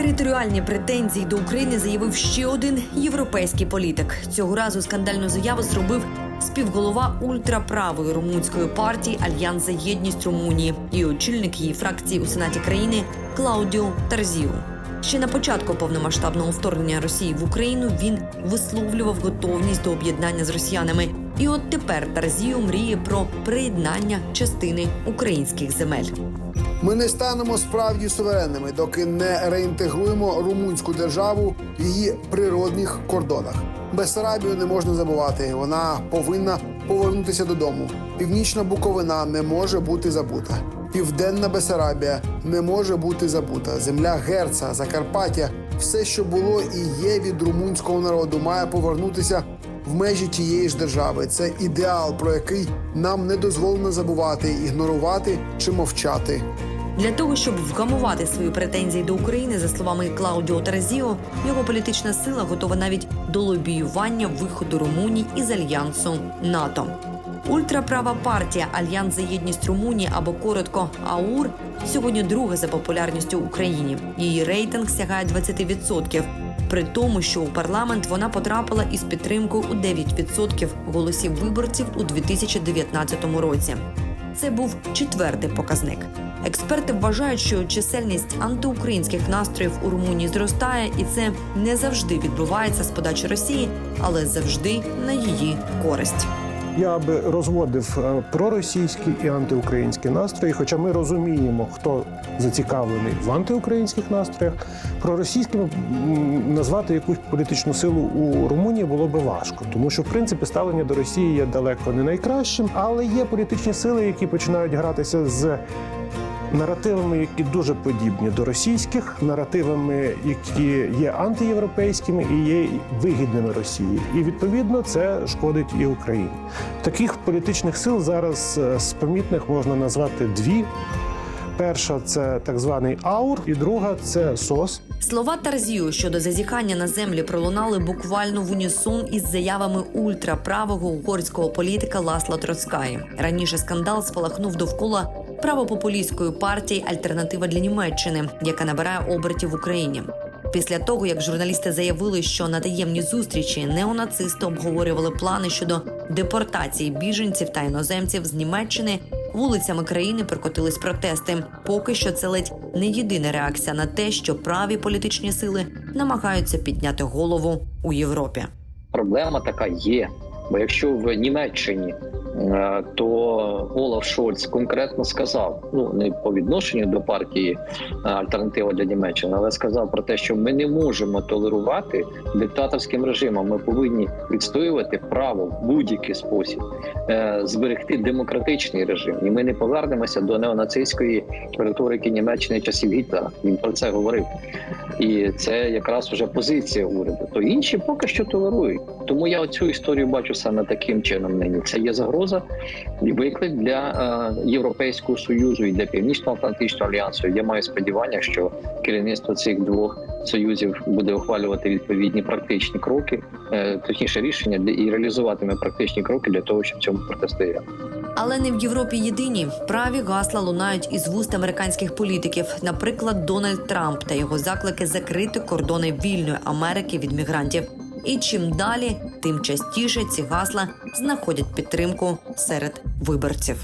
територіальні претензії до України заявив ще один європейський політик. Цього разу скандальну заяву зробив співголова ультраправої румунської партії Альянс за єдність Румунії і очільник її фракції у сенаті країни Клаудіо Тарзіу. Ще на початку повномасштабного вторгнення Росії в Україну він висловлював готовність до об'єднання з росіянами. І от тепер Тарзіо мріє про приєднання частини українських земель. Ми не станемо справді суверенними, доки не реінтегруємо румунську державу в її природних кордонах. Бессарабію не можна забувати. Вона повинна повернутися додому. Північна Буковина не може бути забута. Південна Бесарабія не може бути забута. Земля Герца, Закарпаття, все, що було і є від румунського народу, має повернутися в межі тієї ж держави. Це ідеал, про який нам не дозволено забувати, ігнорувати чи мовчати. Для того щоб вгамувати свої претензії до України, за словами Клаудіо Таразіо, його політична сила готова навіть до лобіювання виходу Румунії із альянсу НАТО. Ультраправа партія Альянс за єдність Румунії або коротко АУР сьогодні друга за популярністю в Україні. Її рейтинг сягає 20%. При тому, що у парламент вона потрапила із підтримкою у 9% голосів виборців у 2019 році. Це був четвертий показник. Експерти вважають, що чисельність антиукраїнських настроїв у Румунії зростає, і це не завжди відбувається з подачі Росії, але завжди на її користь. Я би розводив е, проросійські і антиукраїнські настрої, хоча ми розуміємо, хто зацікавлений в антиукраїнських настроях. проросійськими назвати якусь політичну силу у Румунії було би важко, тому що в принципі ставлення до Росії є далеко не найкращим, але є політичні сили, які починають гратися з. Наративами, які дуже подібні до російських, наративами, які є антиєвропейськими і є вигідними Росії, і відповідно це шкодить і Україні. Таких політичних сил зараз е, з помітних можна назвати дві. Перша це так званий АУР, і друга це СОС. Слова Тарзію щодо зазіхання на землі пролунали буквально в унісон із заявами ультраправого угорського політика Ласла Троцкаї. Раніше скандал спалахнув довкола правопопулістської партії Альтернатива для Німеччини, яка набирає обертів в Україні. Після того, як журналісти заявили, що на таємній зустрічі неонацисти обговорювали плани щодо депортації біженців та іноземців з Німеччини, вулицями країни прокотились протести. Поки що це ледь не єдина реакція на те, що праві політичні сили намагаються підняти голову у Європі. проблема така є. Бо якщо в Німеччині то Олаф Шольц конкретно сказав, ну не по відношенню до партії е, Альтернатива для Німеччини, але сказав про те, що ми не можемо толерувати диктаторським режимом. Ми повинні відстоювати право в будь-який спосіб е, зберегти демократичний режим, і ми не повернемося до неонацистської риторики Німеччини часів Гітлера. Він про це говорив. І це якраз вже позиція уряду. То інші поки що толерують. Тому я цю історію бачу саме таким чином. Нині це є загроза і виклик для е, Європейського союзу і для Північно-Атлантичного альянсу. Я маю сподівання, що керівництво цих двох союзів буде ухвалювати відповідні практичні кроки, е, точніше рішення і реалізуватиме практичні кроки для того, щоб цьому протистояти. Але не в Європі єдині праві гасла лунають із вуст американських політиків, наприклад, Дональд Трамп та його заклики закрити кордони вільної Америки від мігрантів. І чим далі, тим частіше ці гасла знаходять підтримку серед виборців.